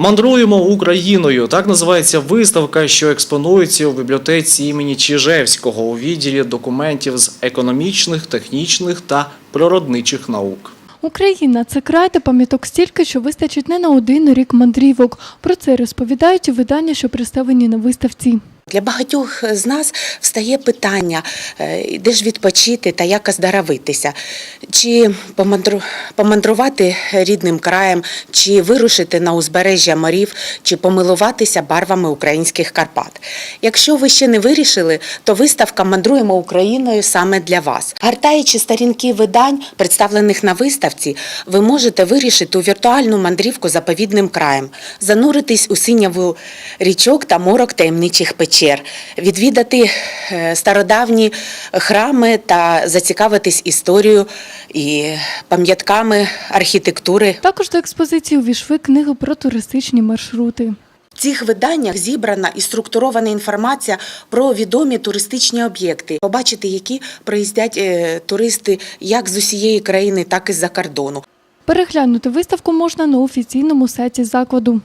Мандруємо Україною. Так називається виставка, що експонується у бібліотеці імені Чижевського у відділі документів з економічних, технічних та природничих наук. Україна це край та пам'яток стільки, що вистачить не на один рік мандрівок. Про це розповідають у видання, що представлені на виставці. Для багатьох з нас встає питання, е, де ж відпочити та як оздоровитися, чи помандрувати рідним краєм, чи вирушити на узбережжя морів, чи помилуватися барвами українських Карпат. Якщо ви ще не вирішили, то виставка Мандруємо Україною саме для вас. Гартаючи сторінки видань, представлених на виставці, ви можете вирішити у віртуальну мандрівку заповідним краєм, зануритись у синяву річок та морок таємничих печер, відвідати е, стародавні храми та зацікавитись історією і пам'ятками архітектури. Також до експозиції увійшли книги про туристичні маршрути. В цих виданнях зібрана і структурована інформація про відомі туристичні об'єкти. Побачити, які проїздять е, туристи як з усієї країни, так і з-за кордону. Переглянути виставку можна на офіційному сайті закладу.